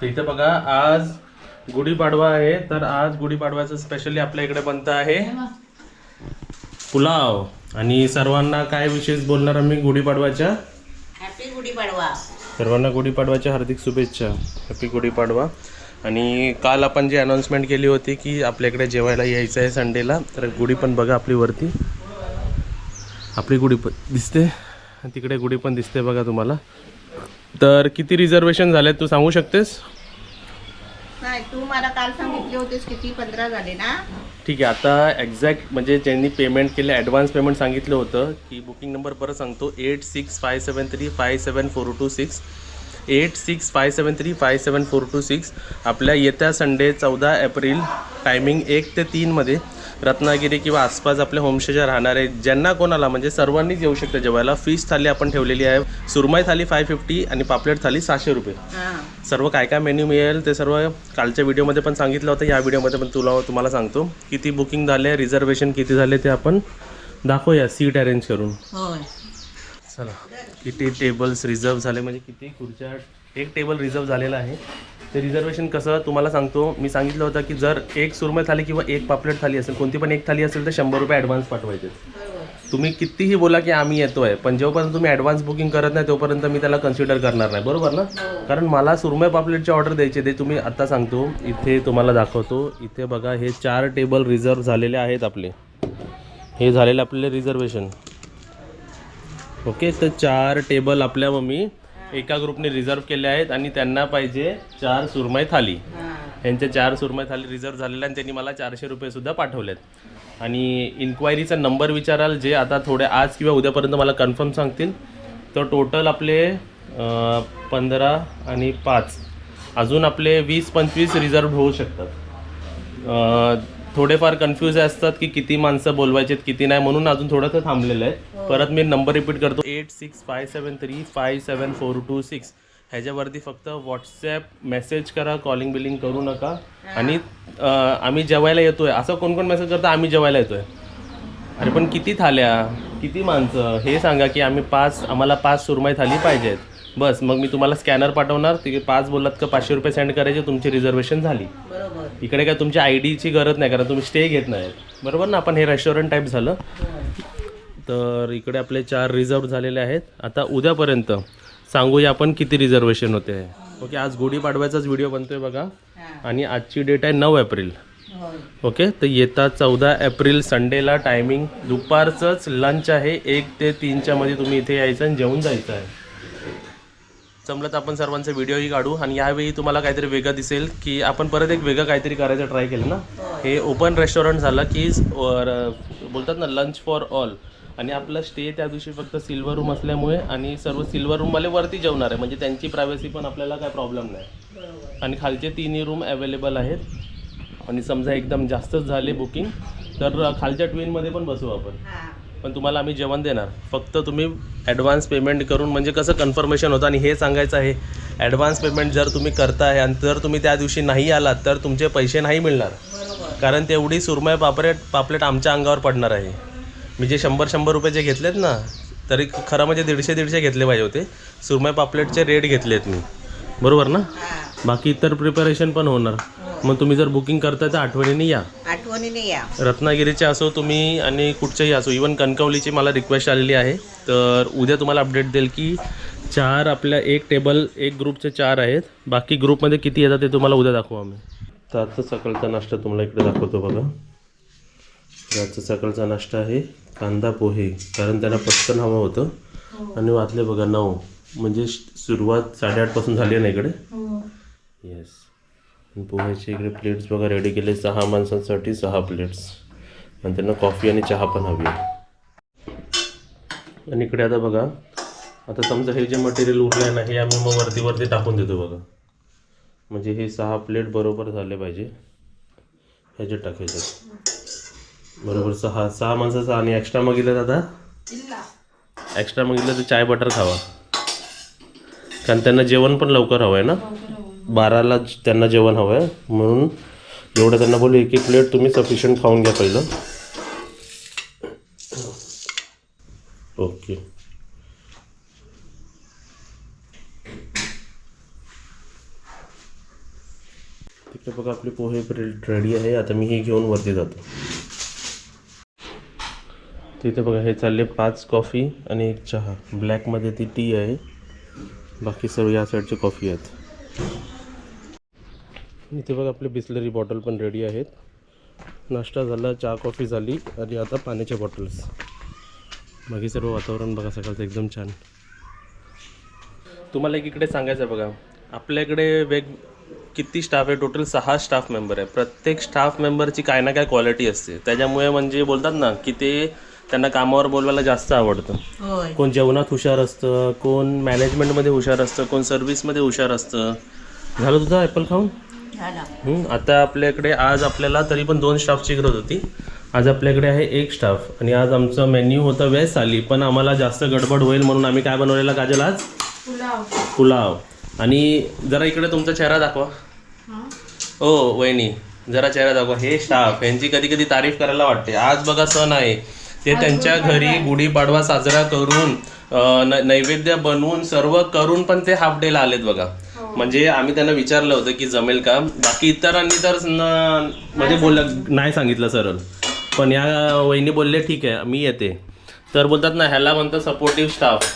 तर इथं बघा आज गुढीपाडवा आहे. तर आज गुढीपाडव्याचं स्पेशली आपल्या इकडे बनतं आहे पुलाव. आणि सर्वांना काय विशेष बोलणार आम्ही गुढीपाडव्याच्या? हॅपी गुढीपाडवा. सर्वांना गुढीपाडव्याच्या हार्दिक शुभेच्छा. हॅपी गुढीपाडवा. आणि काल आपण जी अनाऊन्समेंट केली होती की आपल्याकडे जेवायला यायचं आहे संडेला तर गुढी पण बघा आपली वरती. आपली गुढी पण दिसते. तिकडे गुढी पण दिसते बघा तुम्हाला. तर किती रिझर्वेशन झाले तू सांगू शकतेस? नाही तू मला काल सांगितले होतेस किती पंधरा झाले ना. ठीक आहे आता एक्झॅक्ट म्हणजे ज्यांनी पेमेंट केलं ॲडव्हान्स पेमेंट सांगितलं होतं की बुकिंग नंबर परत सांगतो eight six five seven three five seven four two six eight six five seven three five seven four two six आपल्या येत्या संडे चौदा एप्रिल टायमिंग एक ते तीनमध्ये रत्नागिरी किंवा आसपास आपल्या होमस्टेच्या राहणारे ज्यांना कोणाला म्हणजे सर्वांनीच येऊ शकतं जेवायला. फिश थाली आपण ठेवलेली आहे. सुरमई थाली फाय फिफ्टी आणि पापलेट थाली सहाशे रुपये. सर्व काय काय मेन्यू मिळेल ते सर्व कालच्या व्हिडिओमध्ये पण सांगितलं होतं. या व्हिडिओमध्ये पण तुला तुम्हाला सांगतो. किती बुकिंग झाले रिझर्वेशन किती झाले ते आपण दाखवूया सीट अरेंज करून. चला किती टेबल्स रिझर्व झाले म्हणजे किती खुर्च्या एक टेबल रिझर्व झालेला आहे. ते रिझर्वेशन कसं तुम्हाला सांगतो. मी सांगितलं होतं की जर एक सुरमई थाली किंवा एक पापलेट थाली असेल कोणती पण एक थाली असेल तर शंभर रुपये ॲडव्हान्स पाठवायचे. तुम्ही कितीही बोला की आम्ही येतो आहे पण जेव्हापर्यंत तुम्ही ॲडव्हान्स बुकिंग करत नाही तोपर्यंत मी त्याला कन्सिडर करणार नाही. बरोबर ना? कारण मला सुरमई पापलेटची ऑर्डर द्यायची ते तुम्ही आत्ता सांगतो. इथे तुम्हाला दाखवतो. इथे बघा हे चार टेबल रिझर्व झालेले आहेत आपले. हे झालेले आपले रिझर्वेशन ओके तर चार टेबल आपल्या मम्मी एका ग्रुपने रिझर्व केले आहेत आणि त्यांना पाहिजे चार सुरमई थाली. हा. यांचे चार सुरमई थाली रिझर्व झालेले आणि त्यांनी मला चारशे रुपयेसुद्धा पाठवलेत. आणि इन्क्वायरीचा नंबर विचाराल जे आता थोडे आज किंवा उद्यापर्यंत मला कन्फर्म सांगतील. तर टोटल आपले पंधरा आणि पाच. अजून आपले वीस पंचवीस रिझर्व होऊ शकतात. थोडेफार कन्फ्यूज असतात की किती माणसं बोलवायचे किती नाही म्हणून अजून थोडंसं थांबलेलं आहे. परत मी नंबर रिपीट करतो. Eight six five seven three five seven four two six ह्याच्यावरती फक्त व्हॉट्सॲप मेसेज करा कॉलिंग बिलिंग करू नका. आणि आम्ही जेवायला येतोय. असं कोण कोण मेसेज करतं आम्ही जेवायला येतोय. अरे पण किती थाल्या? किती माणसं? हे सांगा की आम्ही पाच आम्हाला पाच सुरमई थाली पाहिजेत. बस मग मी तुम्हाला स्कॅनर पाठवणार. तिथे पाच बोललात का पाचशे रुपये सेंड करायचे तुमची रिझर्वेशन झाली. बरोबर. इकडे काय तुमच्या आय डीची गरज नाही कारण तुम्ही स्टे घेत नाही. बरोबर ना? आपण हे रेस्टॉरंट टाईप झालं. तर इकडे आपले चार रिझर्व झालेले आहेत. आता उद्यापर्यंत सांगूया आपण किती रिझर्वेशन होते. आहे ओके आज गुढीपाडव्याचाच व्हिडिओ बनतोय बघा. आणि आजची डेट आहे नऊ एप्रिल. ओके तर येता चौदा एप्रिल संडेला टायमिंग दुपारचंच लंच आहे. एक ते तीनच्या मध्ये तुम्ही इथे यायचं आणि जेवून जायचं आहे. जमलं तर आपण सर्वांचे व्हिडिओही काढू. आणि यावेळी तुम्हाला काहीतरी वेगळं दिसेल की आपण परत एक वेगळं काहीतरी करायचं ट्राय केलं ना? हे ओपन रेस्टॉरंट झालं की बोलतात ना लंच फॉर ऑल आणि आपला स्टे त्या दिवशी फक्त सिल्वर रूम असल्यामुळे आणि सर्व सिल्वर रूमवाले वरती जेवणार आहे. म्हणजे त्यांची प्रायव्हसी पण आपल्याला काय प्रॉब्लेम नाही. आणि खालचे तिन्ही रूम अवेलेबल आहेत. आणि समजा एकदम जास्तच झाले बुकिंग तर खालच्या ट्विनमध्ये पण बसू आपण. पण तुम्हाला आम्ही जेवण देणार. फक्त तुम्ही ॲडव्हान्स पेमेंट करून म्हणजे कसं कन्फर्मेशन होतं आणि हे सांगायचं आहे ॲडव्हान्स पेमेंट जर तुम्ही करताय आणि जर तुम्ही त्या दिवशी नाही आलात तर तुमचे पैसे नाही मिळणार. कारण तेवढी सुरमय पापलेट पापलेट आमच्या अंगावर पडणार आहे. मी जे शंभर शंभर रुपये जे घेतलेत ना तरी खरं म्हणजे दीडशे दीडशे घेतले पाहिजे होते. सुरमय पापलेटचे रेट घेतलेत मी. बरोबर ना? बाकी इतर प्रिपरेशन पण होणार. मग तुम्ही जर बुकिंग करताय तर आठवणीने या. आठवणीने या. रत्नागिरीचे असो तुम्ही आणि कुठचेही असो इवन कणकवलीची मला रिक्वेस्ट आलेली आहे. तर उद्या तुम्हाला अपडेट देईल की चार आपल्या एक टेबल एक ग्रुपचे चार आहेत. बाकी ग्रुपमध्ये किती येतात ते तुम्हाला उद्या दाखवू आम्ही. तर आजचा सकाळचा नाश्ता तुम्हाला इकडे दाखवतो बघा. तर आजचा सकाळचा नाश्ता आहे कांदा पोहे कारण त्यांना पटकन हवं होतं. आणि वाजले बघा नऊ. म्हणजे सुरुवात साडेआठपासून झाली आहे ना इकडे? येस आणि पोह्याचे इकडे प्लेट्स बघा रेडी केले. सहा माणसांसाठी सहा प्लेट्स आणि त्यांना कॉफी आणि चहा पण हवी आहे. आणि इकडे आता बघा आता समजा हे जे मटेरियल उरलं आहे ना हे आम्ही मग वरती वरती टाकून देतो बघा. म्हणजे हे सहा प्लेट बरोबर झाले पाहिजे. ह्याच्यात टाकायचे. बरोबर सहा सहा माणसाचं आणि एक्स्ट्रा मागितलं आता एक्स्ट्रा मागितलं तर चाय बटर खावा. कारण त्यांना जेवण पण लवकर हवं आहे ना बाराला त्यांना जेवण हवं आहे म्हणून एवढं त्यांना बोलू एक एक प्लेट तुम्ही सफिशियंट खाऊन घ्या पहिलं. ओके. तिकडे बघा आपली पोहे रेडी आहे आता मी हे घेऊन वरती जातो. तिथे बघा हे चालले पाच कॉफी आणि एक चहा. ब्लॅकमध्ये ती टी आहे. बाकी सर्व या साईडचे कॉफी आहेत. इथे बघा आपली बिस्लरी बॉटल पण रेडी आहेत. नाश्ता झाला चहा कॉफी झाली आणि आता पाण्याच्या बॉटल्स बाकी सर्व वातावरण बघा सकाळचं एकदम छान. तुम्हाला एक इकडे सांगायचं आहे बघा आपल्याकडे वेग किती स्टाफ आहे? टोटल सहा स्टाफ मेंबर आहे. प्रत्येक स्टाफ मेंबरची काय ना काय क्वालिटी असते. त्याच्यामुळे म्हणजे बोलतात ना की ते त्यांना कामावर बोलवायला जास्त आवडतं. कोण जेवणात हुशार असतं कोण मॅनेजमेंटमध्ये हुशार असतं कोण सर्व्हिसमध्ये हुशार असतं. झालं तुझं ॲपल खाऊन? आता आपल्याकडे आज आपल्याला तरी पण दोन स्टाफची गरज होती. आज आपल्याकडे आहे एक स्टाफ आणि आज आमचं मेन्यू होतं व्हेज थाली पण आम्हाला जास्त गडबड होईल म्हणून आम्ही काय बनवलेलं काजल आज? पुलाव. आणि जरा इकडे तुमचा चेहरा दाखवा. हो? वहिनी जरा चेहरा दाखवा. हे स्टाफ यांची कधी कधी तारीफ करायला वाटते. आज बघा सण आहे. ते त्यांच्या घरी गुढीपाडवा साजरा करून अं, न- नैवेद्य बनवून सर्व करून पण ते हाफ डेला आलेत बघा. म्हणजे आम्ही त्यांना विचारलं होतं की जमेल का? बाकी इतरांनी तर न- म्हणजे बोल नाही सांगितलं सरळ. पण या वहिनी बोलले ठीक आहे मी येते. तर बोलतात ना ह्याला म्हणतं सपोर्टिव्ह स्टाफ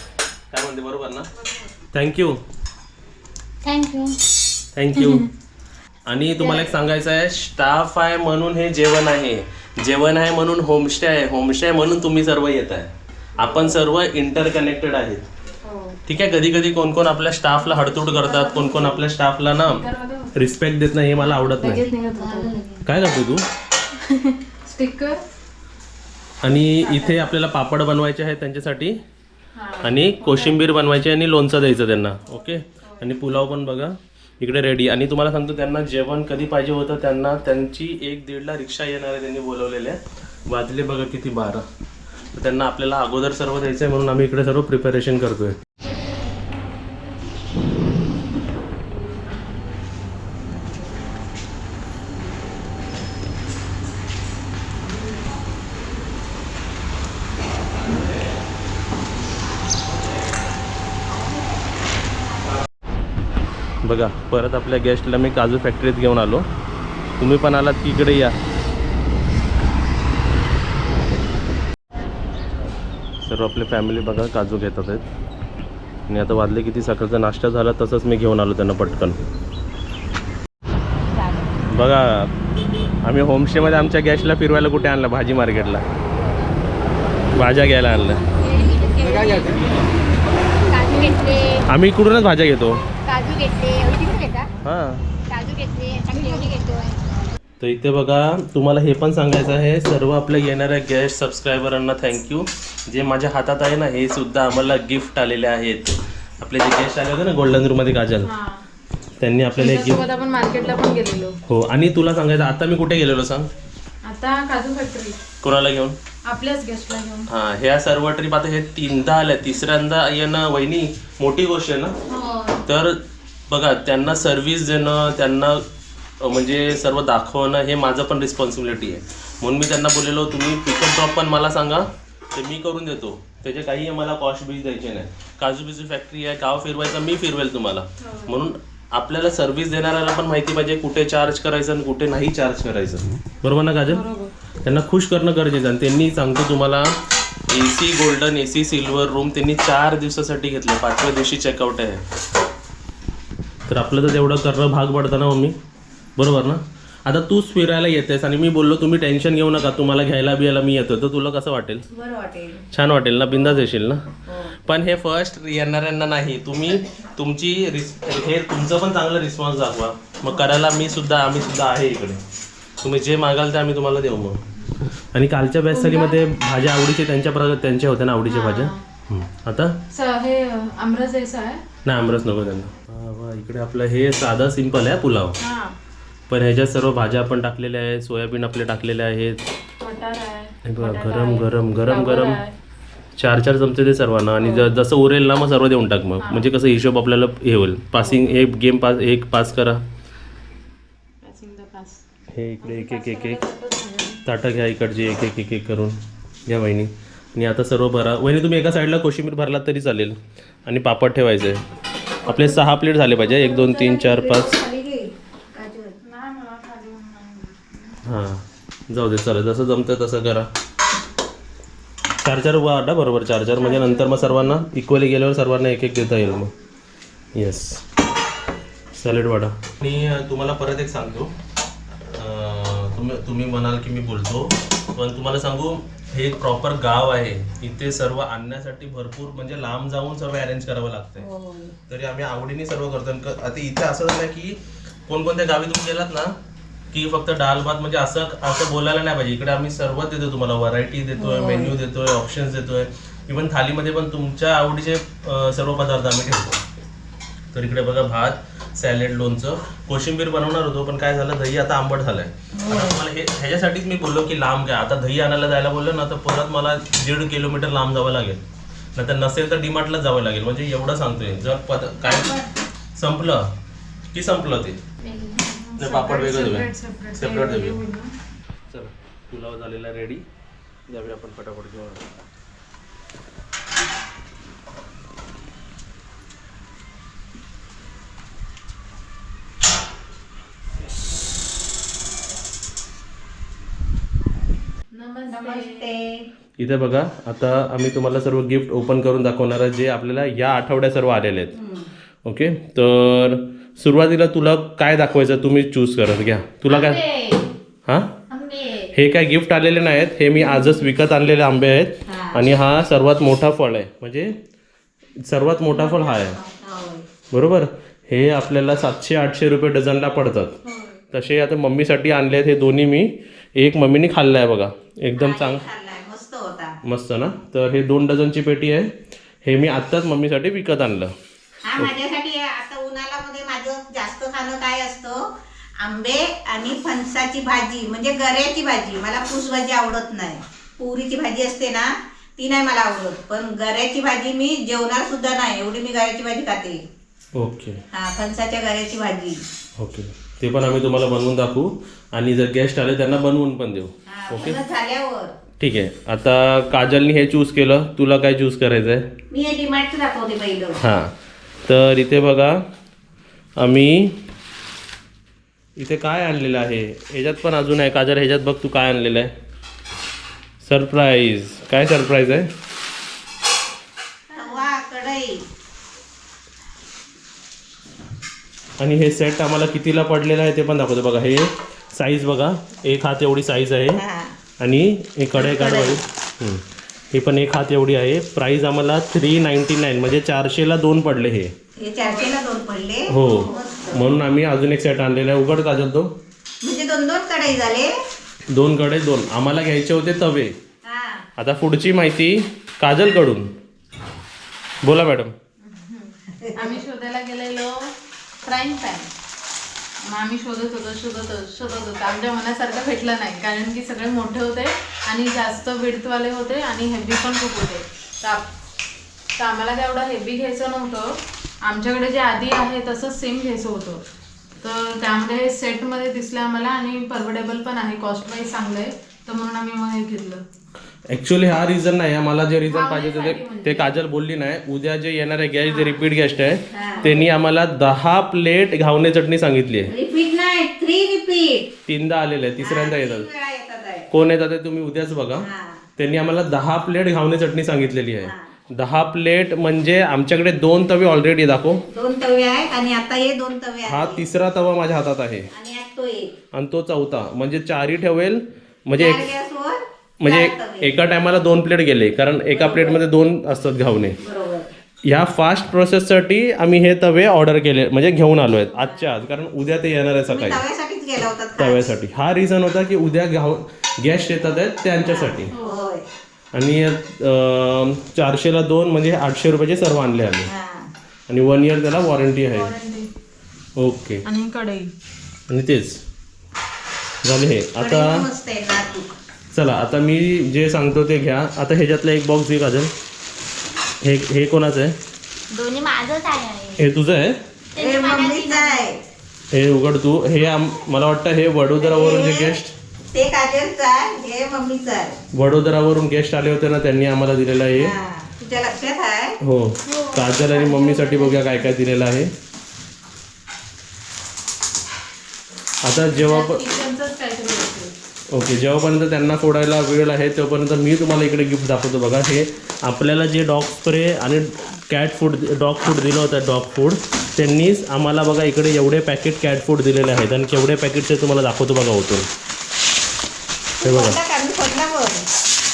काय म्हणते बरोबर ना? थँक्यू थँक्यू थँक्यू आणि तुम्हाला एक सांगायचं आहे स्टाफ आहे म्हणून हे जेवण आहे. जेवण आहे म्हणून होमस्टे आहे. होमस्टे आहे म्हणून तुम्ही सर्व येत आहे आपण सर्व इंटरकनेक्टेड आहेत. ठीक आहे कधी कधी कोण कोण आपल्या स्टाफला हडतूड करतात कोण कोण आपल्या स्टाफला ना रिस्पेक्ट देत नाही हे मला आवडत नाही. काय करतो तू? स्टिकर. आणि इथे आपल्याला पापड बनवायचे आहेत त्यांच्यासाठी आणि कोशिंबीर बनवायची आणि लोणचं द्यायचं त्यांना. ओके? आणि पुलाव पण बघा. इकडे रेडी आणि तुम्हाला सांगतो त्यांना जेवण कधी पाहिजे होतं त्यांना त्यांची एक दीडला रिक्षा येणार आहे त्यांनी बोलवलेल्या वाजले बघा किती बारा. त्यांना आपल्याला अगोदर सर्व द्यायचं आहे म्हणून आम्ही इकडे सर्व प्रिपरेशन करतोय. बघा परत आपल्या गेस्टला मी काजू फॅक्टरीत घेऊन आलो. तुम्ही पण आलात की इकडे या. सर्व आपली फॅमिली बघा काजू घेतात आहेत. आणि आता वाजले किती सकाळचा नाश्ता झाला तसंच मी घेऊन आलो त्यांना पटकन. बघा आम्ही होमस्टेमध्ये आमच्या गॅसला फिरवायला कुठे आणलं? भाजी मार्केटला. भाज्या घ्यायला आणलं आम्ही इकडूनच भाज्या घेतो. काजू घेतले. हां. काजू घेतले तर इथे बघा तुम्हाला हे पण सांगायचं आहे सर्व आपल्या येणाऱ्या गेस्ट सबस्क्रायबरांना थँक्यू जे माझ्या हातात आहे ना हे सुद्धा आम्हाला गिफ्ट आलेले आहेत. आपले जे गेस्ट आले होते ना गोल्डन रूममध्ये काजल त्यांनी आपल्याला एक गिफ्ट सोबत आपण मार्केटला पण गेलेलो. हो आणि तुला सांगायचं आता मी कुठे गेलेलो सांग? आता काजू फॅक्टरी कोणाला घेऊन? आपल्याच गेस्टला घेऊन. हां ह्या सर्व ट्रिप आता हे तीनदा आल्या तिसऱ्यांदा येणं वहिनी मोठी गोष्ट आहे ना? तर बघा त्यांना सर्व्हिस देणं त्यांना म्हणजे सर्व दाखवणं हे माझं पण रिस्पॉन्सिबिलिटी आहे. म्हणून मी त्यांना बोललेलो तुम्ही पिकअप ड्रॉप पण मला सांगा ते मी करून देतो. त्याचे काही मला कॉस्ट बीज द्यायचे नाही. काजू बिजू फॅक्टरी आहे गाव फिरवायचं मी फिरवेल तुम्हाला. म्हणून आपल्याला सर्व्हिस देणाऱ्याला पण माहिती पाहिजे कुठे चार्ज करायचं आणि कुठे नाही चार्ज करायचं. बरोबर ना काजल? त्यांना खुश करणं गरजेचं आणि त्यांनी सांगतो तुम्हाला A C golden A C silver room त्यांनी चार दिवसासाठी घेतलं. पाचव्या दिवशी चेकआउट आहे. तर आपलं तर तेवढं करणं भाग पडतं ना मम्मी. बरोबर ना? आता तूच फिरायला येतेस आणि मी बोललो तुम्ही टेन्शन घेऊ नका तुम्हाला घ्यायला बियायला मी येतो तर तुला कसं वाटेल? बरं वाटेल. छान वाटेल ना? बिंदाच येशील ना? हो. पण हे फर्स्ट येणाऱ्यांना नाही. तुम्ही तुमची रिस हे तुमचं पण चांगलं रिस्पॉन्स दाखवा. मग करायला मी सुद्धा आम्ही सुद्धा आहे इकडे. तुम्ही जे मागाल ते आम्ही तुम्हाला देऊ मग. आणि कालच्या बॅचसालीमध्ये भाज्या आवडीचे त्यांच्या प्र त्यांच्या होत्या ना आवडीच्या भाज्या? हं. आता? स- हे आमरस जैसा आहे नाही आमरस नको त्यांना. इकडे आपलं हे साधा सिंपल आहे पुलाव. हा. पण ह्याच्यात सर्व भाज्या आपण टाकलेल्या आहेत सोयाबीन आपले टाकलेले आहेत. हे बघा गरम गरम गरम गरम. चार चार चमचे दे सर्वांना आणि ज- जसं उरेल ना मग सर्व देऊन टाक मग. म्हणजे कसं हिशोब आपल्याला हे होईल. पासिंग एक गेम पास एक पास करा. हे इकडे एक एक एक एक. ताटं घ्या इकडची एक एक एक एक करून. घ्या वहिनी. आणि आता सर्व भरा. वहिनी तुम्ही एका साईडला कोशिंबीर भरलात तरी चालेल. आणि पापड ठेवायचे आहे आपले सहा प्लेट झाले पाहिजे. एक दोन तीन चार पाच. हां. जाऊ दे चालेल. जसं जमतं तसं करा. चार चार वाटा बरोबर. चार चार म्हणजे नंतर मग सर्वांना इक्वली गेल्यावर सर्वांना एक एक देता येईल मग. येस सॅलेड वाटा. आणि तुम्हाला परत एक सांगतो. तुम्ही तुम्ही म्हणाल की मी बोलतो. पण तुम्हाला सांगू हे एक प्रॉपर गाव आहे. इथे सर्व आणण्यासाठी भरपूर म्हणजे लांब जाऊन सर्व अरेंज करावं लागतंय. तरी आम्ही आवडीने सर्व करतो. आता इथे असं झालं की कोणकोणत्या गावी तुम्ही गेलात ना की फक्त डाल भात म्हणजे असं असं बोलायला नाही पाहिजे. इकडे आम्ही सर्व देतो तुम्हाला. व्हरायटी देतोय मेन्यू देतोय ऑप्शन्स देतोय. इवन थालीमध्ये पण तुमच्या आवडीचे सर्व पदार्थ आम्ही ठेवतो. तर इकडे बघा भात सॅलेड लोणचं. कोशिंबीर बनवणार होतो पण काय झालं दही आता आंबट झालंय. आता मला हे ह्याच्यासाठीच मी बोललो की लांब काय आता दही आणायला जायला बोललो ना तर परत मला दीड किलोमीटर लांब जावं लागेल. नाहीतर नसेल तर डीमार्टला जावं लागेल. म्हणजे एवढं सांगतोय. जर पद काय? संपलं. की संपलं ते? पापड वेगळं देऊया. सेपरेट देऊया. चला. पुलाव झालेला रेडी जाऊया आपण फटाफट घेऊन इथे बघा आता आम्ही तुम्हाला सर्व गिफ्ट ओपन करून दाखवणार आहे जे आपल्याला या आठवड्यात सर्व आलेले आहेत. ओके तर सुरुवातीला तुला काय दाखवायचं तुम्ही चूज करत घ्या. तुला काय हां? हे काय गिफ्ट आलेले नाहीत हे मी आजच विकत आणलेले आंबे आहेत. आणि हा सर्वात मोठा फळ आहे. म्हणजे सर्वात मोठा फळ हा आहे. बरोबर? हे आपल्याला सातशे आठशे रुपये डझनला पडतात. तसे आता मम्मीसाठी आणले आहेत हे दोन्ही मी. एक मम्मीने खाल्लं आहे बघा. एकदम चांग मस्त ना? तर हे दोन डझनची पेटी आहे. हे मी आत्ताच मम्मीसाठी विकत आणलं. हा माझ्यासाठी. आता उन्हाळ्यामध्ये माझं जास्त खाणं काय असतं? आंबे आणि फणसाची भाजी म्हणजे गऱ्याची भाजी. मला भाजी आवडत नाही. पुरीची भाजी असते ना ती नाही मला आवडत. पण गऱ्याची भाजी मी जेवणार सुद्धा नाही. एवढी मी गऱ्याची भाजी खाते. ओके. हा फणसाच्या गऱ्याची भाजी. ओके. ते पण आम्ही तुम्हाला बनवून दाखवू. आणि जर गेस्ट आले त्यांना बनवून पण देऊ. हा ओके? बनत झाल्यावर. ठीक आहे. आता काजलनी हे चूज केलं. तुला काय चूज करायचं आहे मी हे डिमांडचं दाखवते पहिलं. हां. तर इथे बघा आम्ही इथे काय आणलेलं आहे? ह्याच्यात पण अजून आहे. काजल ह्याच्यात बघ तू काय आणलेलं आहे. सरप्राईज काय सरप्राईज आहे? कढई. आणि हे सेट आम्हाला कितीला पडलेलं आहे ते पण दाखवतो. बघा हे साईज बघा. एक हात एवढी साईज आहे. हा. आणि हे कढई काढ कढई. हं. हे पण एक हात एवढी आहे. प्राईज आम्हाला थ्री नाईन्टी नाईन म्हणजे चारशेला दोन पडले हे. हे चारशेला दोन पडले. हो. म्हणून आम्ही अजून एक सेट आणलेला आहे. उघड काजल तो? म्हणजे दोन दोन कढई झाले. दोन कडे दोन. आम्हाला घ्यायचे होते तवे. हा. आता पुढची माहिती काजलकडून. बोला मॅडम. आम्ही शोधायला गेलेलो फ्राईंग पॅन मग आम्ही शोधत होतो शोधत होतो शोधत होतो. आमच्या मनासारखं भेटलं नाही कारण की सगळे मोठे होते आणि जास्त विडतवाले होते आणि हेवी पण खूप होते. तर तर आम्हाला काय एवढं हेवी घ्यायचं नव्हतं. आमच्याकडे जे आधी आहे तसंच सेम घ्यायचं होतं. तर त्यामध्ये हे सेटमध्ये दिसलं आम्हाला आणि परवडेबल पण आहे कॉस्ट वाईज चांगलं आहे. तर म्हणून आम्ही मग हे घेतलं. ऍक्च्युली हा रिझन नाही. आहे मला जे रिझन पाहिजे होते ते- काजल बोलली नाही. उद्या जे येणारे गेस्ट जे रिपीट गेस्ट आहे त्यांनी आम्हाला दहा प्लेट घावणे चटणी सांगितली आहे. रिपीट नाही थ्री रिपीट तीनदा आलेले आहे तिसऱ्यांदा येतात. आहे कोण येतात ते तुम्ही उद्याच बघा. त्यांनी आम्हाला दहा प्लेट घावणे चटणी सांगितलेली आहे. दहा प्लेट म्हणजे आमच्याकडे दोन तवे ऑलरेडी दाखव. दोन तवे आहेत आणि आता हे दोन तवे हा तिसरा तवा माझ्या हातात आहे. आणि तो चौथा. म्हणजे चारही ठेवेल म्हणजे म्हणजे. एका टायमाला दोन प्लेट गेले कारण एका प्लेटमध्ये दोन असतात घावणे. बरोबर. ह्या फास्ट प्रोसेससाठी आम्ही हे तवे ऑर्डर केले म्हणजे घेऊन आलो आहेत आजच्या आज कारण उद्या ते येणार आहे सकाळी? तव्यासाठी. हा रिझन होता की उद्या घाव गॅस येतात आहेत त्यांच्यासाठी. आणि चारशेला दोन म्हणजे आठशे रुपयाचे सर्व आणले आम्ही. हा. आणि वन इयर त्याला वॉरंटी आहे. ओके आणि कढई. आणि तेच. झाले हे. आता चला आता मी जे सांगतो ते घ्या. आता ह्याच्यातलं एक बॉक्स घे काजल. हे हे कोणाचं आहे? दोन्ही माझंच आहे. हे तुझं आहे? हे मम्मीच आहे. हे उघड तू. हे मला वाटतं हे वडोदरावरून जे गेस्ट ते काजलचं आहे हे मम्मीचं आहे. वडोदरावरून गेस्ट आले होते ना त्यांनी आम्हाला दिलेलं आहे. हा. तुझ्या लक्षात आहे? हो. काजल आणि मम्मीसाठी बघूया काय काय दिलेलं आहे. आता जेव्हा पण किचनचंच काहीतरी असेल ओके जेव्हापर्यंत त्यांना फोडायला वेळ आहे तेव्हापर्यंत मी तुम्हाला इकडे गिफ्ट दाखवतो. बघा हे आपल्याला जे डॉग स्प्रे आणि कॅट फूड डॉग फूड दिलं होतं डॉग फूड त्यांनीच आम्हाला बघा इकडे एवढे पॅकेट कॅट फूड दिलेले आहेत आणि केवढे पॅकेटचे तुम्हाला दाखवतो बघा होतो हे बघा.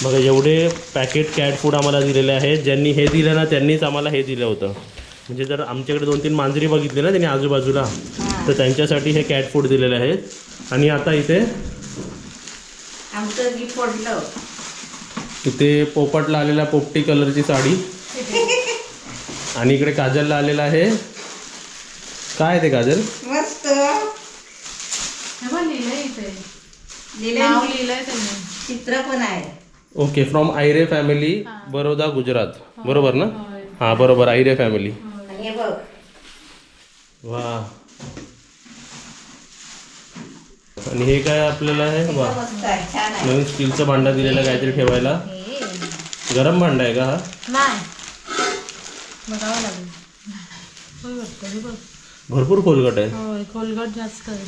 बघा एवढे पॅकेट कॅट फूड आम्हाला दिलेले आहेत. ज्यांनी हे दिलं ना त्यांनीच आम्हाला हे दिलं होतं. म्हणजे जर आमच्याकडे दोन तीन मांजरी बघितली ना त्यांनी आजूबाजूला तर त्यांच्यासाठी हे कॅट फूड दिलेले आहेत. आणि आता इथे आमचं फोडलं. इथे पोपटला आलेला पोपटी कलरची साडी. आणि इकडे काजलला आलेला आहे. काय आहे ते काजल? मस्त. हे बघ लिहिलंय इथे. लिहिलंय? नाव ना? लिहिलंय त्यांनी. चित्र पण आहे. Okay from Ayre family Baroda Gujarat बरोबर ना? होय. हां बरोबर आयरे फॅमिली हे बघ. वा. आणि हे काय आपल्याला आहे? हे वा. पण मस्त आहे छान आहे नवीन स्टीलचं भांडा दिलेलं काहीतरी ठेवायला. गरम भांडा आहे का हा? हे भरपूर खोलगट आहे. खोलगट जास्त आहे.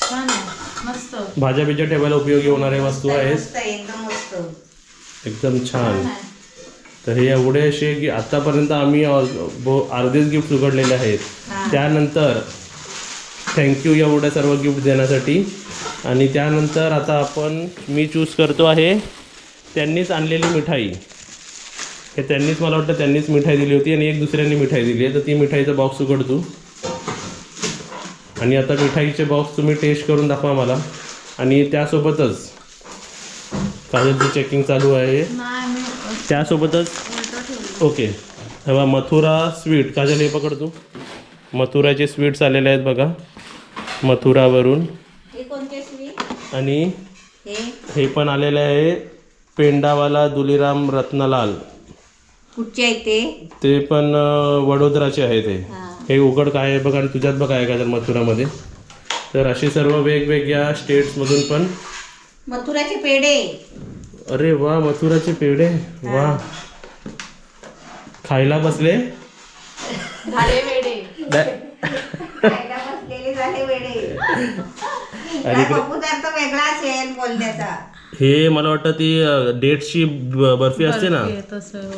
छान आहे. मस्त. भाज्या बिज्या ठेवायला उपयोगी होणारे वस्तू आहेत. एकदम मस्त. एकदम छान. तर हे एवढे असे की आतापर्यंत आम्ही अर्धेच गिफ्ट उघडलेले आहेत. त्यानंतर थँक्यू एवढ्या सर्व गिफ्ट देण्यासाठी. आणि त्यानंतर आता आपण मी चूज करतो आहे त्यांनीच आणलेली मिठाई. हे त्यांनीच मला वाटतं त्यांनीच मिठाई दिली होती आणि एक दुसऱ्यांनी मिठाई दिली आहे. तर ती मिठाईचा बॉक्स उघडतो आणि आता मिठाईचे बॉक्स तुम्ही टेस्ट करून दाखवा मला. आणि त्यासोबतच काजलची चेकिंग चालू आहे. त्यासोबतच ओके. तेव्हा मथुरा स्वीट काजल हे पकडतो मथुराचे स्वीट्स आलेले आहेत बघा. मथुरावरून. हे कोणते स्वीट आणि हे? हे पण आलेले आहे पेंडावाला दुलीराम रत्नलाल. कुठचे आहे ते? ते पण अं, वडोदराचे आहे ते. हा. हे उघड काय आहे बघा आणि तुझ्यात बघा आहे का मथुरामध्ये? तर असे सर्व वेगवेगळ्या स्टेट्समधून पण मथुराचे पेढे. अरे वा मथुराचे पेढे. वा. खायला बसले? झाले वेडे. झाले आणि काय इकडे- पप्पूदार तर वेगळा असेल बोलण्याचा. हे मला वाटतं ती डेटची ब- बर्फी असते ना. हे तसं.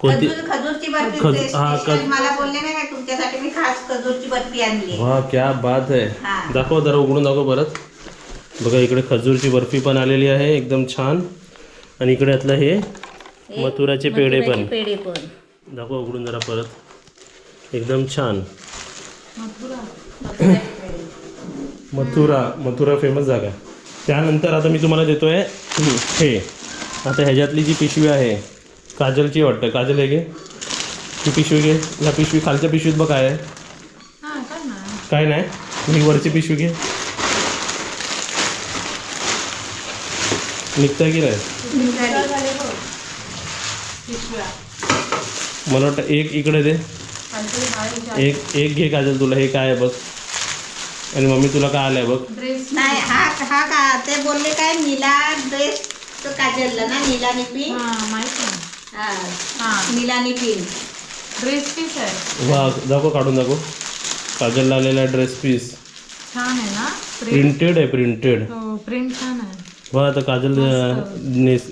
कोणती? खजूर खजूरची बर्फी खज- ते हा, special खज- मला बोलले नाही का तुमच्यासाठी मी खास खजूरची बर्फी आणली वा क्या बात आहे. हा. दाखव जरा उघडून दाखव परत. बघा इकडे खजूरची बर्फी पण आलेली आहे एकदम छान. आणि इकडे यातलं हे मथुराचे पेढे पण. पेढे पण. दाखव उघडून जरा परत. एकदम छान. मथुरा मथुरा फेमस जागा. त्यानंतर आता मी तुम्हाला देतो आहे हे. आता ह्याच्यातली जी पिशवी आहे काजलची वाटतं. काजल आहे घे. ही पिशवी घे. ह्या पिशवी खालच्या पिशवीत बघ काय आहे. हा काय ना. काय नाही. ही वरची पिशवी घे. निघतं की नाही? मला वाटतं एक इकडे दे. एक एक घे काजल तुला. हे काय आहे बघ. आणि मम्मी तुला काय आलंय बघ? ड्रेस नाही. हा हा का? ते बोलले काय नीला ड्रेस तो काजलला ना नीलानी पिन हा माहिती आहे. हा. हा. नीलानी पिन ड्रेस पीस आहे. वा दाखव काढून दाखव. काजलला आलेला ड्रेस पीस छान आहे ना? प्रिंट प्रिंटेड आहे प्रिंटेड हो प्रिंट छान आहे. वा आता काजल नेस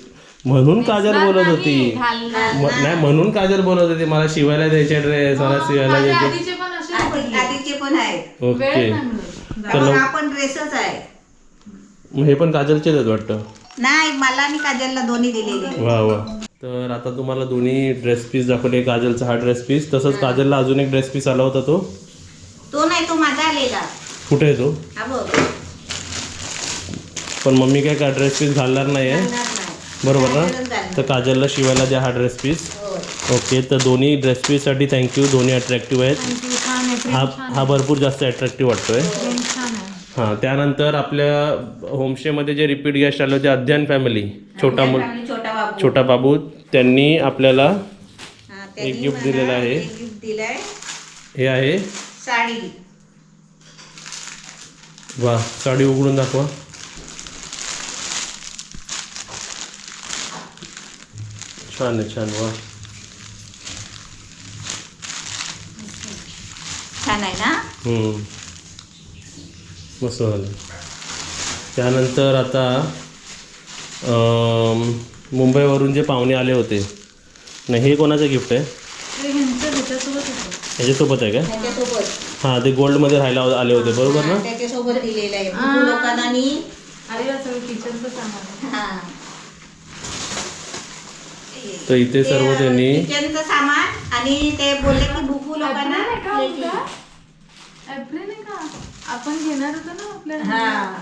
म्हणून काजल बोलत होती. घालणार म- नाही. म्हणून काजल बोलत होती मला शिवायला द्यायचे ड्रेस मला शिवायला माझ्या द्यायचे. आधीचे पण असे आधी- पडले. आधीचे पण आहेत. ओके. वेळ नाही मिळत. तर लव- हा पण ड्रेसच आहे. मग हे पण काजलचेच आहेत वाटतं. नाही मला आणि काजलला दोन्ही दिलेले वा वा. तर आता तुम्हाला दोन्ही ड्रेस पीस दाखवले काजलचा हा ड्रेस पीस तसंच काजलला अजून एक ड्रेस पीस आला होता तो. तो नाही तो माझा आलेला. कुठे आहे तो? हा बघ. पण मम्मी काय का ड्रेस पीस घालणार नाही आहे नाही. बरोबर ना. तर काजलला शिवायला द्या हा ड्रेस पीस होय. ओके तर दोन्ही ड्रेस पीससाठी थँक्यू दोन्ही अट्रॅक्टिव्ह आहेत. हा हा भरपूर जास्त अट्रॅक्टिव्ह वाटतोय. आहे हां त्यानंतर आपल्या होमस्टेमध्ये जे रिपीट गेस्ट आले होते अध्ययन फॅमिली छोटा मुल छोटा बाबू. छोटा बाबू त्यांनी आपल्याला हा, त्यांनी एक gift मला दिलेलं आहे. एक gift दिलंय. हे आहे. साडी. वा साडी उघडून दाखवा. छान आहे छान वा. छान आहे ना? हम्म. मस्त झालं त्यानंतर आता मुंबईवरून जे पाहुणे आले होते नाही हे कोणाचं गिफ्ट आहे? ह्याच्यासोबत आहे का? हां ते गोल्डमध्ये राहायला आले होते बरोबर ना? त्याच्यासोबत दिलेलं आहे. भरपूर लोकांना. आणि अरे वा, सगळं किचनचं सामान आहे. तर इथे सर्व त्यांनी किचनचं सामान आणि ते बोलले की भुकू लोकांना आपण घेणार होतो ना आपल्या हा.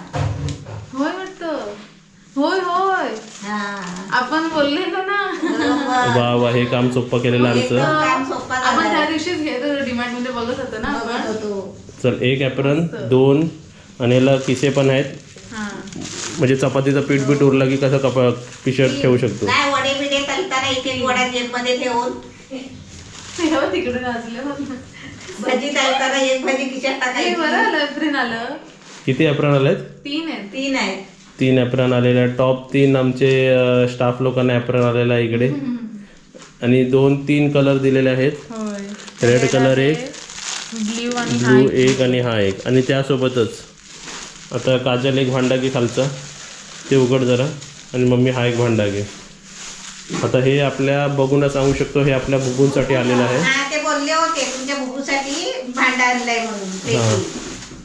होय वाटतं. होय होय. हा. आपण बोललेलो ना. बरोबर. वा वा हे काम सोप्पं केलेलं आमचं. एकदम काम सोपं आपण झालं. त्या दिवशीच घेत होतो डिमांडमध्ये बघत होतो ना बघत आपण होतो. चल एक ॲप्रन दोन आणि याला किसे पण आहेत. हा. म्हणजे चपातीचं पीठ बीठ उरलं की कसं कपा पिशर्ट ठेवू शकतो. नाही वडे बिडे तलताना एक एक वड्या जेबमध्ये ठेवून. तेव्हा तिकडे नाचले. भजी एक भजी खिशात हे टाकायची बरं आलं एप्रिल आलं. किती ॲप्रन आलेत? तीन आहेत. तीन आहेत. तीन ॲप्रन आलेले आहेत. टॉप तीन आमचे स्टाफ लोकांना ॲप्रन आलेला आहे इकडे. आणि दोन तीन कलर दिलेले आहेत. होय. रेड कलर एक. ब्ल्यू आणि ब्लू एक. आणि हा एक. आणि त्यासोबतच आता काजल एक भांडा घे खालचा. ते उघड जरा. आणि मम्मी हा एक भांडा घे. आता हे आपल्या बघूनच सांगू शकतो. हे आपल्या बघूंसाठी आलेलं आहे. बोलले होते तुमच्या बुबूसाठी भांडा आणलाय म्हणून पेटी.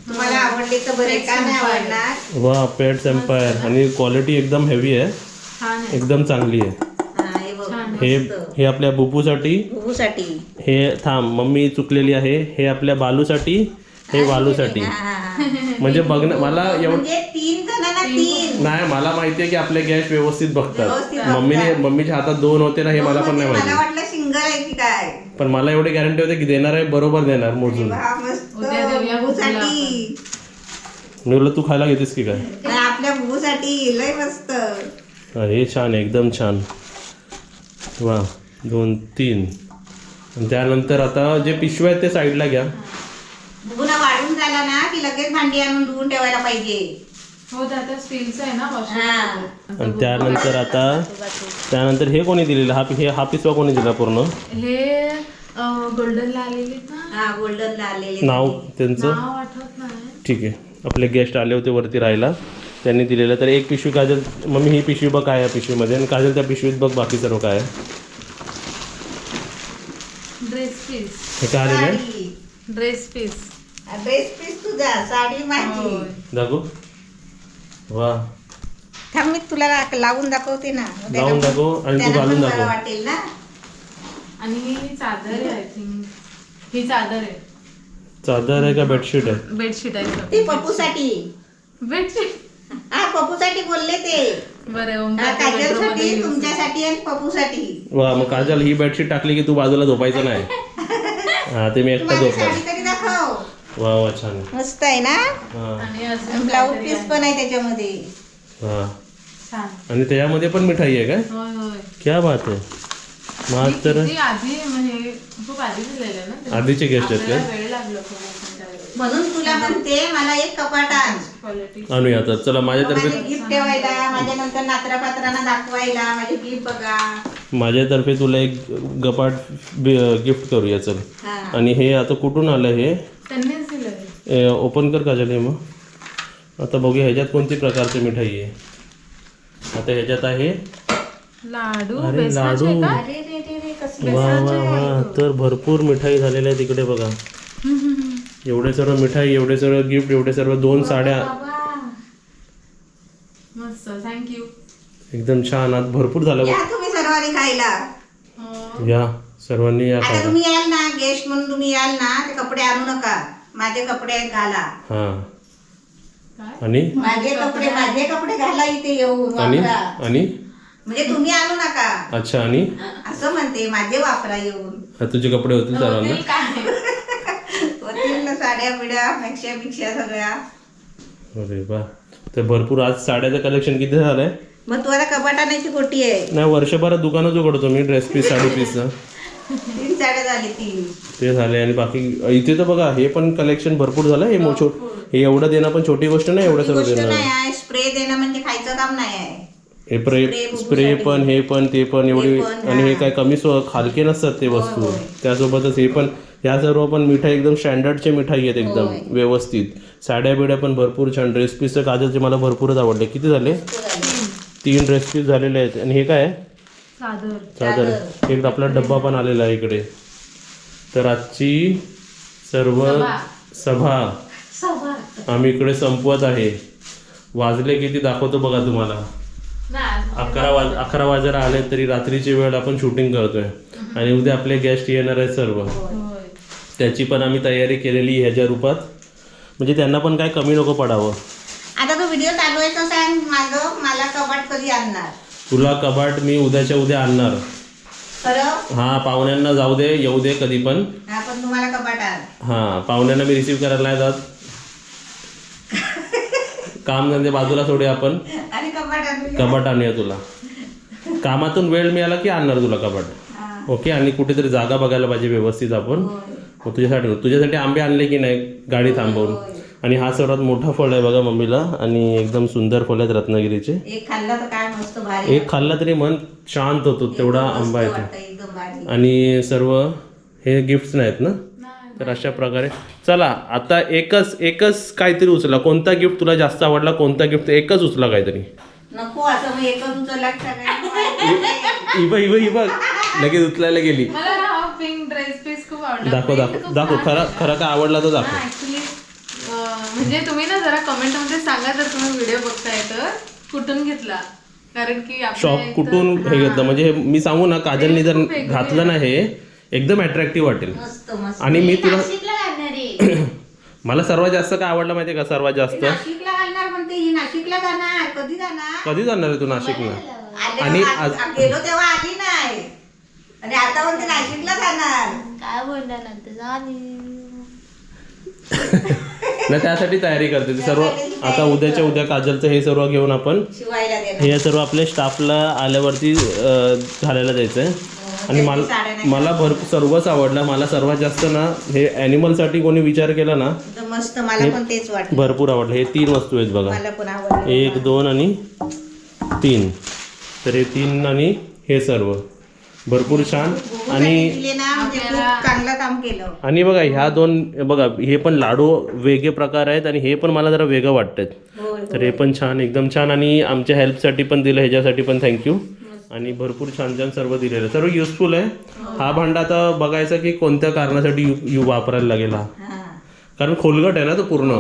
तुम्हाला आवडली तर बरे का नाही आवडणार? वा पेट्स एम्पायर आणि क्वालिटी एकदम हेवी आहे. छान आहे. एकदम चांगली आहे. हा हे बघ हे हे आपल्या बुबूसाठी. बुबूसाठी. हे थांब मम्मी चुकलेली आहे. हे आपल्या बालूसाठी हे वालूसाठी. हा, हा, हा. म्हणजे बघणं मला एवढं म्हणजे तीन जणांना तीन. नाही मला माहिती आहे की आपले गॅस व्यवस्थित बघतात. व्यवस्थित मम्मीने मम्मीच्या हातात दोन होते ना हे मला पण नाही माहिती. वाटलं सिंगल आहे की काय? पण मला एवढी गॅरंटी होते की देणार आहे बरोबर देणार मोजून. वा, मस्त. उद्या देऊया बुबूसाठी मी बोललो तू खायला घेतेस की काय? नाही, आपल्या लय मस्त. हा, हे छान आहे एकदम छान. वा दोन तीन. आणि त्यानंतर आता जे पिशव्या आहेत ते साईडला घ्या. बुबूना वाढून झाला ना की लगेच भांडी आणून धुवून ठेवायला पाहिजे. हो ते आता स्टीलचं आहे ना वॉशिंग हा. आणि त्यानंतर आता त्यानंतर हे कोणी दिलेलं? हा हे हा पिशवा कोणी दिला पूर्ण? हे गोल्डनला आलेली ना? हा गोल्डनला आलेले नाव त्यांचं? नाव आठवत नाही. ठीक आहे. आपले गेस्ट आले होते वरती राहायला. त्यांनी दिलेलं. तर एक पिशवी काजल मम्मी ही पिशवी बघ काय आहे या पिशवीमध्ये. आणि काजल त्या पिशवीत बघ बाकी सर्व काय आहे. ड्रेस पीस हे काय आलेलं आहे? ड्रेस पीस ड्रेस पीस तुझा साडी माझी. दाखव. वा. थांब मी तुला ला- लावून दाखवते ना. लावून दाखव आणि तू घालून पण बरं दाखव वाटेल ना. आणि ही चादर आहे आय थिंक ही चादर आहे. चादर आहे का बेडशीट आहे? बेडशीट आहे. ती पप्पूसाठी. बेडशीट. हा पप्पूसाठी बोलले ते. बरं हा, काजलसाठी use तुमच्यासाठी आणि पप्पूसाठी. वा मग काजल ही बेडशीट टाकली की तू बाजूला झोपायचं नाही. हा ते मी एकटा माझी झोपणार. साडी तरी दाखव वा वा छान. आहे. मस्त आहे ना? हा. आणि अजून ब्लाऊज काहीतरी पीस आहे. पण आहे त्याच्यामध्ये. हा. छान. आणि त्याच्यामध्ये पण मिठाई आहे काय? होय होय. क्या बात आहे. मग आज तर किती आधी म्हणजे खूप आधी दिलेलं आहे ना ते. आधीचे गेस्ट आहेत आपल्याला का वेळ लागलो म्हणून तुला म्हणते मला एक कपाट आण. क्वालिटी आणूया आता. चला माझ्यातर्फे माझे गिफ्ट ठेवायला माझ्या नंतर नात्रा पात्रांना दाखवायला माझे गिफ्ट बघा. माझ्यातर्फे तुला एक गपाट गिफ्ट करूया चल. हा. आणि हे आता कुठून आलं हे? त्यांनीच दिलं ओपन कर काजल हे मग. आता बघूया ह्याच्यात कोणती प्रकारची मिठाई आहे? आता ह्याच्यात आहे लाडू अरे बेसनाचे लाडू. का? अरे रे रे रे कसले वा वा वा. तर भरपूर मिठाई झालेल्या आहे तिकडे बघा. एवढे सर्व मिठाई एवढे सर्व गिफ्ट एवढे सर्व दोन साड्या. बाबा. मस्त थँक्यू एकदम छान आज भरपूर झालं या तुम्ही सर्वांनी खायला. बघ. या सर्वांनी या आता खायला. तुम्ही याल ना. गेस्ट म्हणून तुम्ही याल ना ते कपडे आणू नका. माझे कपडे आहेत घाला. हा. काय? आणि? माझे कपडे माझे कपडे घाला इथे येऊन आणि? वापरा. आणि? म्हणजे तुम्ही आणू नका. अच्छा आणि? असं म्हणते माझे वापरा येऊन. हा, तुझे कपडे होतील सर्वांना? होतील काय होतील ना साड्या बिड्या पेक्षा बिक्षा सगळ्या. अरे वा. तर भरपूर आज साड्याचं कलेक्शन किती झालंय? मग तू आता कपाट आणायची खोटी आहे. नाही वर्षभरात दुकानच उघडतो मी ड्रेस पीस साडी पीसचं तीन साड्या झाली तीन. ते झाले आणि बाकी इथे तर बघा हे पण कलेक्शन भरपूर झालं हे मो- छो हे एवढं देणं पण छोटी गोष्ट नाही एवढं गोष्ट देणं. नाही आहे स्प्रे देणं म्हणजे खायचं काम नाही आहे. हे प्रे Spray स्प्रे पण हे पण ते पण एवढी पण, आणि हे काय कमी स्व खालके नसतात ते वस्तू. त्यासोबतच हे पण ह्या सर्व पण मिठाई एकदम स्टँडर्डचे मिठाई आहेत एकदम व्यवस्थित. साड्या बिड्या पण भरपूर छान ड्रेस पीसचं काजलचे मला भरपूरच आवडले. किती झाले? तीन ड्रेस पीस झालेले आहेत. आणि हे काय आहे? चादर. एक आपला डब्बा पण आलेला आहे इकडे. तर आजची सर्व सभा. आम्ही इकडे संपवत आहे. वाजले किती दाखवतो बघा तुम्हाला. ना अकरा वाज अकरा वाजायला आले तरी रात्रीची वेळ आपण शूटिंग करतोय. आणि उद्या आपले गेस्ट येणार आहेत सर्व. होय. त्याची पण आम्ही तयारी केलेली ह्याच्या रूपात. म्हणजे त्यांना पण काय कमी नको पडावं. आता तो व्हिडिओ चालू आहे तर सांग माझं मला कपाट कधी आणणार? तुला कबाट मी उद्याच्या उद्या आणणार. खरं? हा पाहुण्यांना जाऊ दे येऊ दे कधी पण. हा पण तुम्हाला कपाट आण. हा पाहुण्यांना मी रिसीव करायला नाही जात. काम धंदे बाजूला सोडे आपण. आणि कपाट आणून कबाट आणूया तुला. कामातून वेळ मिळाला की आणणार तुला कबाट. ओके आणि कुठेतरी जागा बघायला पाहिजे व्यवस्थित आपण. मग तुझ्यासाठी तुझ्यासाठी आंबे आणले की नाही? गाडी थांबवून. आणि हा सर्वात मोठा फळ आहे बघा मम्मीला आणि एकदम सुंदर फळ आहेत रत्नागिरीचे. एक खाल्ला तर काय मस्त भारी एक खाल्ला तरी मन शांत होतो तेवढा आंबा येतो. आणि सर्व हे गिफ्ट्स नाहीत ना? तर अशा प्रकारे. चला आता एकच एकच काहीतरी उचला. कोणता गिफ्ट तुला जास्त आवडला कोणता गिफ्ट एकच उचला काहीतरी? नको असं मग एकच उचलला की सगळ्यांना इबा इबा इबा. लगेच उचलायला गेली. मला ना हा पिंक ड्रेस पीस खूप आवडला. दाखव दाखव दाखव. खरा खरा का आवडला तो दाखव. म्हणजे तुम्ही ना जरा कमेंटमध्ये सांगा जर तुम्ही व्हिडिओ बघताय तर. कुठून घेतला? कारण की आपल्या शॉप इथं- कुठून हे घेतलं? म्हणजे हे मी सांगू ना काजलनी जर घातलं ना हे एकदम अट्रॅक्टिव्ह वाटेल. मस्त मस्त. आणि मी तुला नाशिकला घालणार आहे. मला सर्वात जास्त काय आवडलं माहितीये का? सर्वात जास्त? नाशिकला घालणार म्हणते ही नाशिकला जाणार. कधी जाणार? कधी जाणार आहे तू नाशिकला? आले आणि आ- आज- आ- गेलो तेव्हा आली नाही. आणि आता म्हणते नाशिकला जाणार. काय बोलणार नंतर? आणि नाही त्यासाठी तयारी करते. ते सर्व आता उद्याच्या उद्या काजलचं हे सर्व घेऊन आपण शिवायला देणार. हे सर्व आपल्या स्टाफला आल्यावरती अं, घालायला द्यायचं आहे आणि मला मला भरपूर सर्वच आवडलं. मला सर्वात जास्त ना हे ॲनिमलसाठी कोणी विचार केला ना मस्त मला पण तेच वाटलं. भरपूर आवडलं. हे तीन वस्तू आहेत बघा. मला पण आवडलं. एक दोन आणि तीन. तर हे तीन आणि हे सर्व. भरपूर छान. आणि दिले ना म्हणजे खूप चांगलं काम केलं आणि बघा ह्या दोन बघा हे पण लाडू वेगळे प्रकार आहेत आणि हे पण मला जरा वेगळं वाटतात तर हे पण छान एकदम छान. आणि आमच्या हेल्पसाठी पण दिलं ह्याच्यासाठी पण थँक्यू आणि भरपूर छान छान सर्व दिलेलं. सर्व युजफुल आहे. हा भांडा आता बघायचा की कोणत्या कारणासाठी यू यू वापरायला लागेल हा. कारण खोलगट आहे ना तो पूर्ण.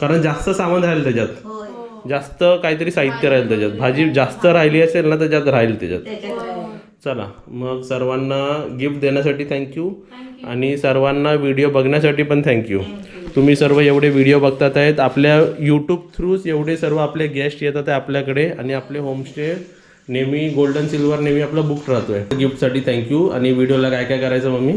कारण जास्त सामान राहील त्याच्यात. जास्त काहीतरी साहित्य राहील त्याच्यात. भाजी जास्त राहिली असेल ना त्याच्यात राहील त्याच्यात. चला मग सर्वांना गिफ्ट देण्यासाठी थँक्यू आणि सर्वांना व्हिडिओ बघण्यासाठी पण थँक्यू तुम्ही सर्व एवढे व्हिडिओ बघतात आहेत. आपल्या यूट्यूब थ्रूच एवढे सर्व आपले गेस्ट येतात आहे आपल्याकडे. आणि आपले होमस्टे नेहमी गोल्डन सिल्वर नेहमी आपला बुक राहतोय. गिफ्टसाठी थँक्यू आणि व्हिडिओला काय काय करायचं मम्मी?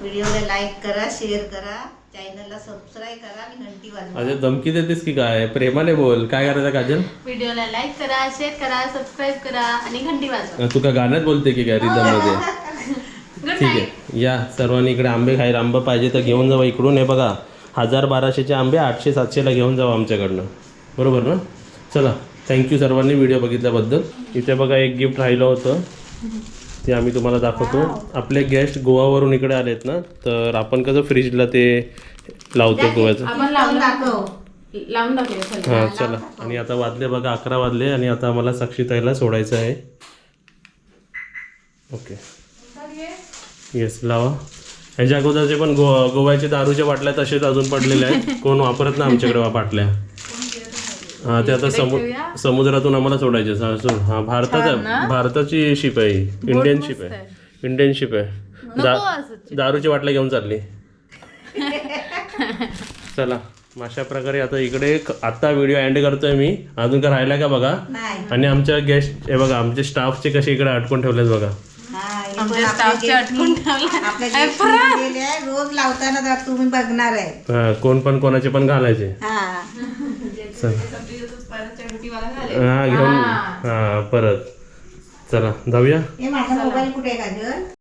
व्हिडिओला लाईक करा शेअर करा. चॅनलला सबस्क्राईब करा आणि घंटी वाजवा. अरे धमकी देतेस की काय? प्रेमाने बोल. काय करायचं काजल? व्हिडिओला लाईक करा शेअर करा सबस्क्राईब करा आणि घंटी वाजवा. तू का गाण्यात बोलते की काय रिदममध्ये ठीक आहे. या सर्वांनी इकडे आंबे खायला आंबा पाहिजे तर घेऊन जावा इकडून. हे बघा हजार बाराशेचे आंबे आठशे सातशेला घेऊन जावा आमच्याकडनं. बरोबर ना? चला थँक्यू सर्वांनी व्हिडिओ बघितल्याबद्दल. इथे बघा एक गिफ्ट राहिलं होतं. ते आम्ही तुम्हाला दाखवतो. आपले गेस्ट गोवावरून इकडे आलेत ना तर आपण कसं फ्रीजला ते लावतो गोव्याचं. आपण लावून दाखव. लावून दाखवूया चल. हां चला. आणि आता वाजले बघा अकरा वाजले आणि आता आम्हाला साक्षीताईला सोडायचं आहे. ओके येस लावा. ह्याच्या अगोदरचे पण गो गोव्याचे दारूच्या बाटल्या तसेच अजून पडलेले आहेत. कोण वापरत ना आमच्याकडे बाटल्या. हा ते आता समु समुद्रातून आम्हाला सोडायचे. हा भारताचा भारताची शिप आहे. ही. इंडियन शिप आहे. इंडियन शिप आहे. दा- दारूची बाटल्या घेऊन चालली. चला मग अशा प्रकारे आता इकडे क- आता व्हिडिओ एंड करतोय मी. अजून का राहिला का बघा? नाही. आणि आमच्या गेस्ट हे बघा आमचे स्टाफचे कसे इकडे अटकून ठेवलेत बघा. आमच्या स्टाफचे आठवण ठेवलं. रोज लावताना जर तुम्ही बघणार आहे. हा, कोण पण कोणाचे पण घालायचे. हा. हा घेऊन. हा. परत. चला जाऊया. हे माझा मोबाईल कुठे आहे काजल?